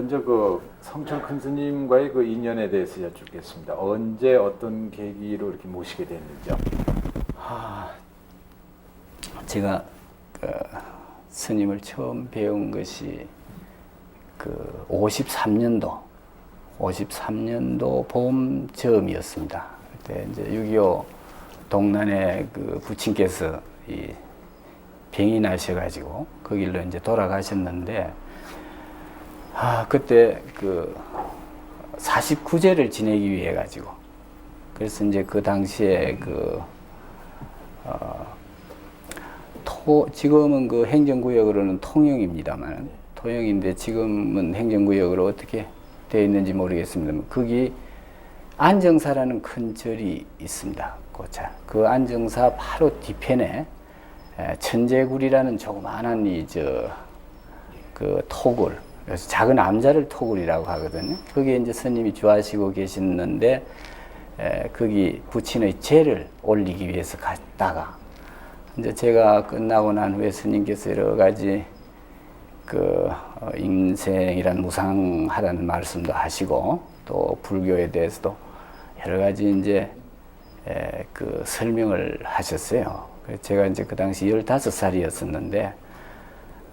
먼저 그 성철 큰 스님과의 그 인연에 대해서 여쭙겠습니다. 언제 어떤 계기로 이렇게 모시게 됐는지요? 아, 제가 그 스님을 처음 배운 것이 그 53년도 53년도 봄 즈음이었습니다. 그때 이제 6.25 동란에 그 부친께서 이 병이 나셔가지고 그 길로 이제 돌아가셨는데 아 그때 그 49제를 지내기 위해 가지고 그래서 이제 그 당시에 그 어, 토, 지금은 그 행정구역으로는 통영입니다만 통영인데 지금은 행정구역으로 어떻게 되어 있는지 모르겠습니다. 거기 안정사라는 큰 절이 있습니다. 고차. 그 안정사 바로 뒤편에 에, 천재굴이라는 조그마한 이저 그 토굴 그래서 작은 암자를 토굴이라고 하거든요. 거기에 이제 스님이 주하시고 계시는데 에, 거기 부친의 죄를 올리기 위해서 갔다가 이제 제가 끝나고 난 후에 스님께서 여러 가지 그 어, 인생이란 무상하다는 말씀도 하시고 또 불교에 대해서도 여러 가지 이제 에, 그 설명을 하셨어요. 제가 이제 그 당시 15살이었었는데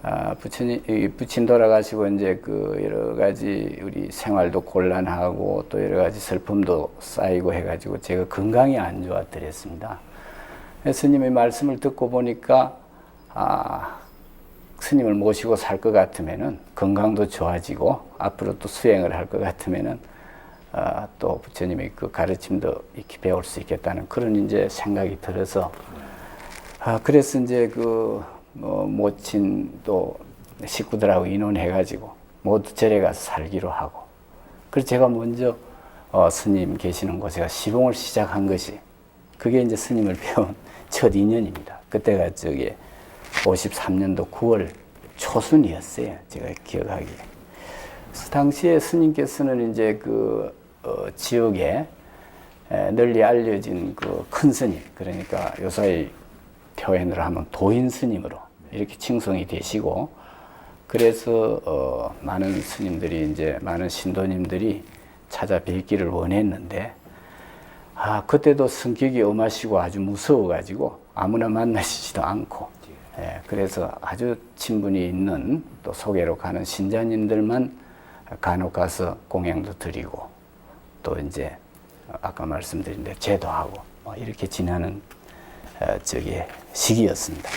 아, 부친이 이 부친 돌아가시고 이제 그 여러 가지 우리 생활도 곤란하고 또 여러 가지 슬픔도 쌓이고 해가지고 제가 건강이 안 좋았더랬습니다. 스님의 말씀을 듣고 보니까 아 스님을 모시고 살 것 같으면은 건강도 좋아지고 앞으로 또 수행을 할 것 같으면은 아, 또 부처님의 그 가르침도 익히 배울 수 있겠다는 그런 이제 생각이 들어서 아 그래서 이제 그 뭐, 모친 또 식구들하고 의논해가지고 모두 절에 가서 살기로 하고 그래서 제가 먼저 어, 스님 계시는 곳에 가 시봉을 시작한 것이 그게 이제 스님을 배운 첫 인연입니다. 그때가 저기 53년도 9월 초순이었어요. 제가 기억하기에. 당시에 스님께서는 이제 그 어, 지역에 에, 널리 알려진 그 큰 스님, 그러니까 요사이 표현으로 하면 도인 스님으로 이렇게 칭송이 되시고, 그래서 어, 많은 스님들이 이제 많은 신도님들이 찾아뵙기를 원했는데, 아 그때도 성격이 엄하시고 아주 무서워가지고 아무나 만나시지도 않고, 예, 그래서 아주 친분이 있는 또 소개로 가는 신자님들만 간혹 가서 공양도 드리고 또 이제 아까 말씀드린 대로 제도하고 뭐 이렇게 지나는 어, 저기 시기였습니다.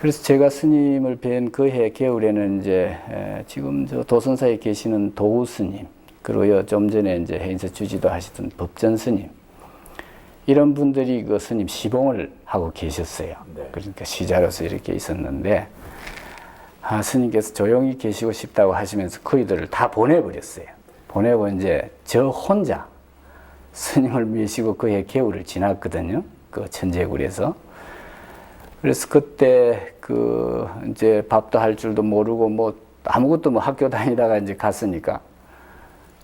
그래서 제가 스님을 뵌 그 해 겨울에는 이제 에, 지금 저 도선사에 계시는 도우 스님 그리고 좀 전에 이제 해인사 주지도 하시던 법전 스님 이런 분들이 그 스님 시봉을 하고 계셨어요. 네. 그러니까 시자로서 이렇게 있었는데 아, 스님께서 조용히 계시고 싶다고 하시면서 그 이들을 다 보내버렸어요. 보내고 이제 저 혼자 스님을 모시고 그의 겨울을 지났거든요. 그 천재굴에서. 그래서 그때 그 이제 밥도 할 줄도 모르고 뭐 아무것도 뭐 학교 다니다가 이제 갔으니까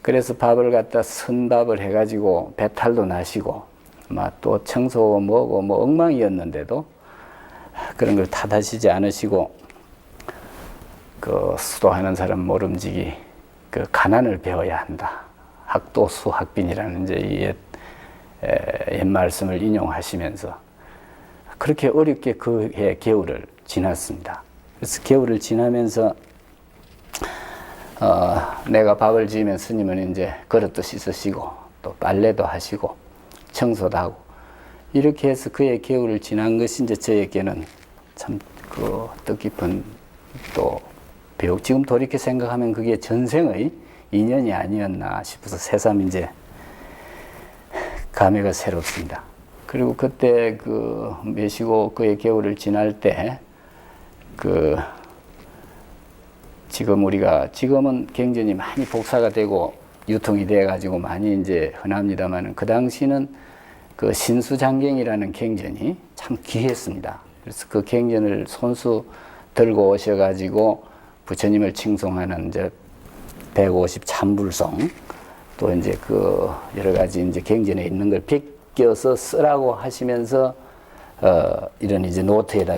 그래서 밥을 갖다 선밥을 해가지고 배탈도 나시고 막 또 청소 뭐고 뭐 엉망이었는데도 그런 걸 탓하시지 않으시고 그 수도하는 사람 모름지기 그 가난을 배워야 한다. 학도수 학빈이라는 이제 이 옛, 에, 옛 말씀을 인용하시면서 그렇게 어렵게 그 해 겨울을 지났습니다. 그래서 겨울을 지나면서 어, 내가 밥을 지으면 스님은 이제 그릇도 씻으시고 또 빨래도 하시고 청소도 하고 이렇게 해서 그의 겨울을 지난 것이 이제 저에게는 참 그 뜻깊은 또 배우 지금 돌이켜 생각하면 그게 전생의 인연이 아니었나 싶어서 새삼 이제 감회가 새롭습니다. 그리고 그때 그 메시고 그의 겨울을 지날 때 그 지금 우리가 지금은 굉장히 많이 복사가 되고 유통이 돼 가지고 많이 이제 흔합니다만은 그 당시는 그 신수장경이라는 경전이 참 귀했습니다. 그래서 그 경전을 손수 들고 오셔 가지고 부처님을 칭송하는 이제 150 참불송 또 이제 그 여러 가지 이제 경전에 있는 걸 베껴서 쓰라고 하시면서 어 이런 이제 노트에다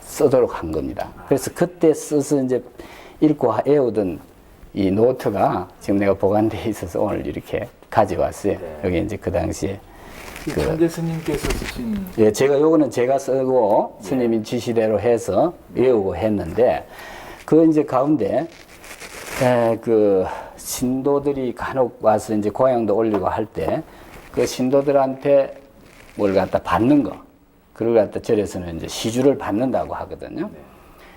쓰도록 한 겁니다. 그래서 그때 써서 이제 읽고 애우던 이 노트가 지금 내가 보관돼 있어서 오늘 이렇게 가져왔어요. 네. 여기 이제 그 당시에 이 천재 스님께서 쓰신 예, 제가 요거는 제가 쓰고 스님이 지시대로 해서 외우고 했는데 그 이제 가운데 에, 그 신도들이 간혹 와서 이제 고향도 올리고 할 때 그 신도들한테 뭘 갖다 받는 거 그걸 갖다 절에서는 이제 시주를 받는다고 하거든요.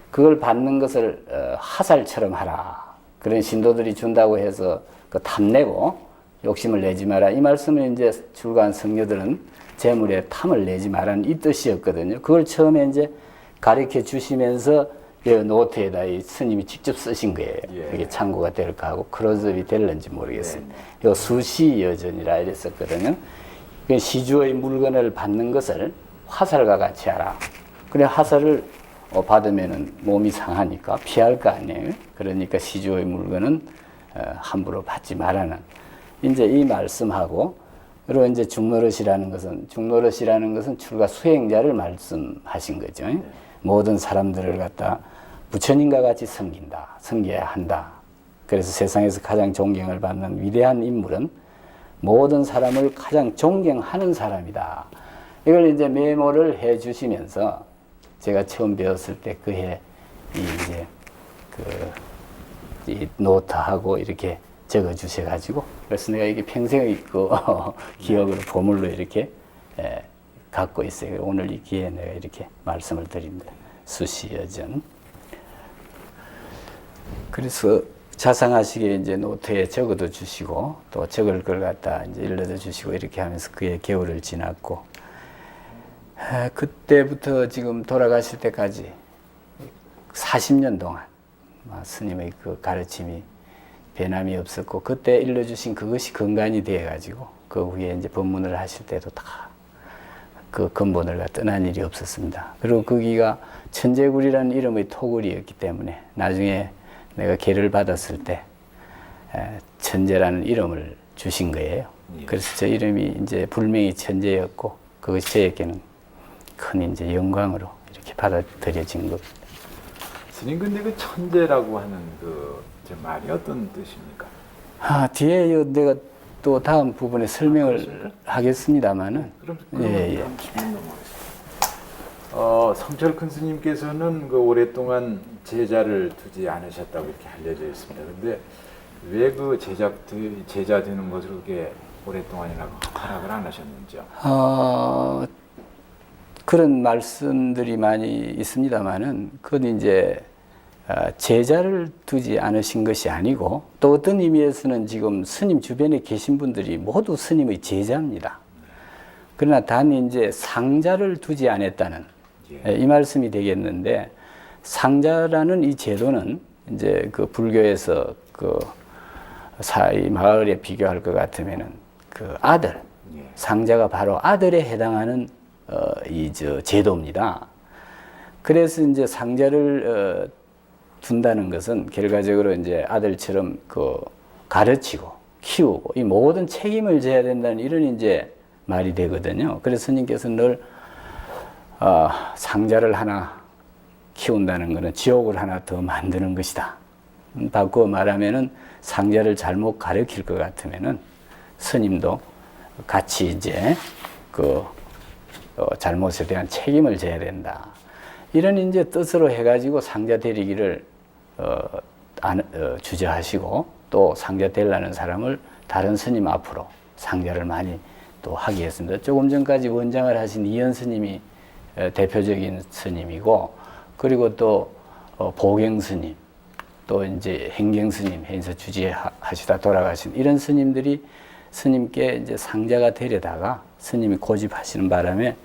그걸 받는 것을 어, 하살처럼 하라. 그런 신도들이 준다고 해서 그 탐내고 욕심을 내지 마라. 이 말씀을 이제 출가한 성녀들은 재물에 탐을 내지 마라는 이 뜻이었거든요. 그걸 처음에 이제 가르쳐 주시면서 이 노트에다 이 스님이 직접 쓰신 거예요. 예. 이게 참고가 될까 하고 크로즈업이 될는지 모르겠습니다. 요 수시 여전이라 이랬었거든요. 그 시주의 물건을 받는 것을 화살과 같이 하라. 그래 화살을 어, 받으면은 몸이 상하니까 피할 거 아니에요. 그러니까 시주의 물건은 어, 함부로 받지 말라는 이제 이 말씀하고 그리고 이제 중노릇이라는 것은 중노릇이라는 것은 출가 수행자를 말씀하신 거죠. 모든 사람들을 갖다 부처님과 같이 섬긴다, 섬겨야 한다. 그래서 세상에서 가장 존경을 받는 위대한 인물은 모든 사람을 가장 존경하는 사람이다. 이걸 이제 메모를 해 주시면서 제가 처음 배웠을 때 그해 이 이제 그이 노트하고 이렇게 적어 주셔 가지고 그래서 내가 이게 평생의 그 기억으로 보물로 이렇게 에, 갖고 있어요. 오늘 이 기회에 내가 이렇게 말씀을 드립니다. 수시 여전. 그래서 자상하시게 이제 노트에 적어도 주시고 또 적을 걸 갖다 이제 일러도 주시고 이렇게 하면서 그의 개월을 지났고 아, 그때부터 지금 돌아가실 때까지 40년 동안 아, 스님의 그 가르침이 변함이 없었고 그때 일러주신 그것이 근간이 되어 가지고 그 후에 이제 법문을 하실 때도 다 그 근본을 갖 떠난 일이 없었습니다. 그리고 거기가 천재굴이라는 이름의 토굴이었기 때문에 나중에 내가 계를 받았을 때 에, 천재라는 이름을 주신 거예요. 예. 그래서 저 이름이 이제 불명이 천재였고 그것이 저에게는 큰 이제 영광으로 이렇게 받아들여진 겁니다. 스님 근데 그 천재라고 하는 그저 말이 어떤 뜻입니까? 아, 뒤에 요 내가 또 다음 부분에 설명을 하겠습니다만은 그럼 예, 예. 그럼. 어, 성철 큰 스님께서는 그 오랫동안 제자를 두지 않으셨다고 이렇게 알려져 있습니다. 근데 왜 그 제자 제자 되는 것을 그렇게 오랫동안이나 허락을 안 하셨는지요? 어, 그런 말씀들이 많이 있습니다만은 그건 이제 어, 제자를 두지 않으신 것이 아니고 또 어떤 의미에서는 지금 스님 주변에 계신 분들이 모두 스님의 제자입니다. 그러나 단 이제 상자를 두지 않았다는 예. 예, 이 말씀이 되겠는데 상자라는 이 제도는 이제 그 불교에서 그 사이 마을에 비교할 것 같으면은 그 아들 예. 상자가 바로 아들에 해당하는 어, 이 저 제도입니다. 그래서 이제 상자를 어, 둔다는 것은 결과적으로 이제 아들처럼 그 가르치고 키우고 이 모든 책임을 져야 된다는 이런 이제 말이 되거든요. 그래서 스님께서 늘 어, 상자를 하나 키운다는 것은 지옥을 하나 더 만드는 것이다. 음, 바꾸어 말하면은 상자를 잘못 가르칠 것 같으면은 스님도 같이 이제 그 어, 잘못에 대한 책임을 져야 된다. 이런 이제 뜻으로 해가지고 상자 대리기를 주저하시고 또 상자 되려는 사람을 다른 스님 앞으로 상자를 많이 또 하게 했습니다. 조금 전까지 원장을 하신 이현 스님이 어, 대표적인 스님이고 그리고 또 어, 보경 스님 또 이제 행경 스님 해서 주지하시다 돌아가신 이런 스님들이 스님께 이제 상자가 되려다가 스님이 고집하시는 바람에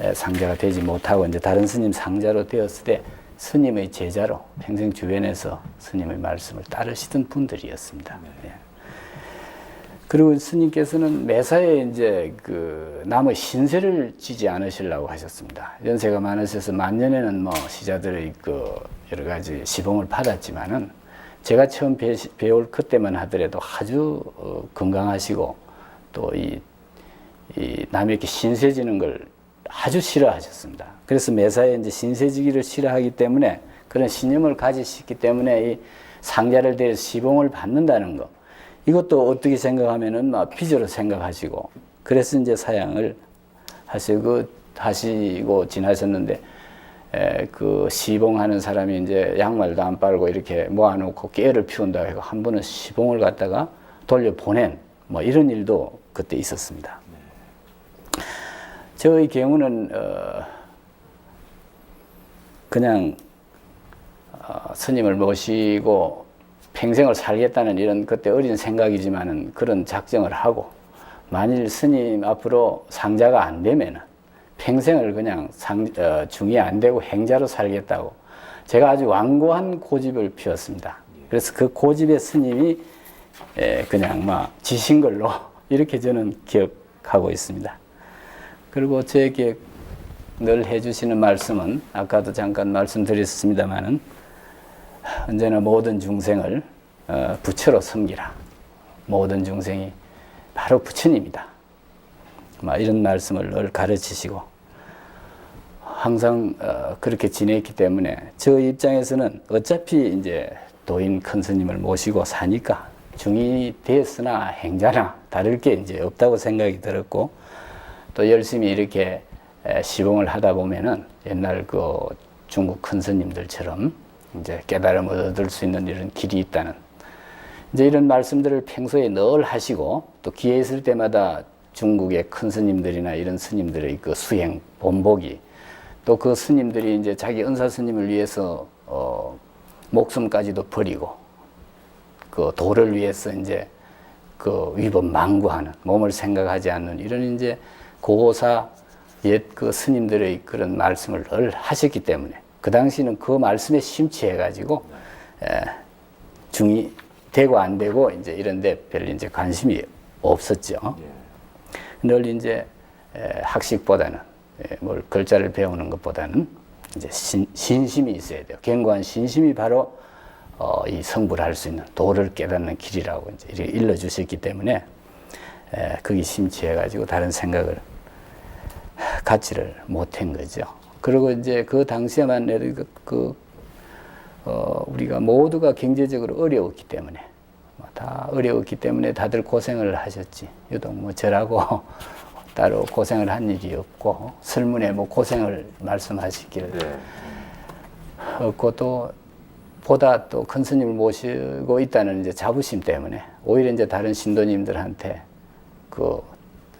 에, 상자가 되지 못하고 이제 다른 스님 상자로 되었을 때 스님의 제자로 평생 주변에서 스님의 말씀을 따르시던 분들이었습니다. 예. 그리고 스님께서는 매사에 이제 그 남의 신세를 지지 않으시려고 하셨습니다. 연세가 많으셔서 만년에는 뭐 시자들의 그 여러 가지 시봉을 받았지만은 제가 처음 배, 배울 그때만 하더라도 아주 어, 건강하시고 또이이 남에게 신세 지는 걸 아주 싫어하셨습니다. 그래서 매사에 이제 신세지기를 싫어하기 때문에 그런 신념을 가지셨기 때문에 이 상자를 대해서 시봉을 받는다는 거 이것도 어떻게 생각하면은 막 빚으로 생각하시고 그래서 이제 사양을 하시고 그 하시고 지나셨는데 에, 그 시봉하는 사람이 이제 양말도 안 빨고 이렇게 모아놓고 깨를 피운다 해고 한 번은 시봉을 갖다가 돌려 보낸 뭐 이런 일도 그때 있었습니다. 저의 경우는 어, 그냥 어, 스님을 모시고 평생을 살겠다는 이런 그때 어린 생각이지만은 그런 작정을 하고 만일 스님 앞으로 상자가 안 되면은 평생을 그냥 상, 어, 중이 안 되고 행자로 살겠다고 제가 아주 완고한 고집을 피웠습니다. 그래서 그 고집의 스님이 에, 그냥 막 지신 걸로 이렇게 저는 기억하고 있습니다. 그리고 저에게 늘 해주시는 말씀은 아까도 잠깐 말씀드렸습니다만은 언제나 모든 중생을 어, 부처로 섬기라. 모든 중생이 바로 부처님이다. 막 이런 말씀을 늘 가르치시고 항상 어, 그렇게 지냈기 때문에 저 입장에서는 어차피 이제 도인 큰 스님을 모시고 사니까 중이 됐으나 행자나 다를 게 이제 없다고 생각이 들었고 또 열심히 이렇게 에, 시봉을 하다 보면은 옛날 그 중국 큰 스님들처럼 이제 깨달음을 얻을 수 있는 이런 길이 있다는 이제 이런 말씀들을 평소에 늘 하시고 또 기회 있을 때마다 중국의 큰 스님들이나 이런 스님들의 그 수행 본보기 또 그 스님들이 이제 자기 은사 스님을 위해서 어 목숨까지도 버리고 그 도를 위해서 이제 그 위법 망구하는 몸을 생각하지 않는 이런 이제 고사 옛 그 스님들의 그런 말씀을 늘 하셨기 때문에 그 당시는 그 말씀에 심취해 가지고 에, 중이 되고 안 되고 이제 이런데 별 이제 관심이 없었죠. 늘 이제 에, 학식보다는 에, 뭘 글자를 배우는 것보다는 이제 신, 신심이 있어야 돼요. 견고한 신심이 바로 어, 이 성불을 할수 있는 도를 깨닫는 길이라고 이제 이렇게 일러 주셨기 때문에 에, 거기 심취해가지고 다른 생각을 갖지를 못한 거죠. 그리고 이제 그 당시에만 해도 그, 그 어, 우리가 모두가 경제적으로 어려웠기 때문에 뭐다 어려웠기 때문에 다들 고생을 하셨지. 유독 뭐 저라고 따로 고생을 한 일이 없고 설문에 뭐 고생을 말씀하시기를 네. 없고 또 보다 또 큰 스님을 모시고 있다는 이제 자부심 때문에 오히려 이제 다른 신도님들한테 그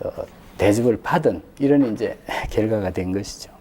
어, 대접을 받은 이런 이제 결과가 된 것이죠.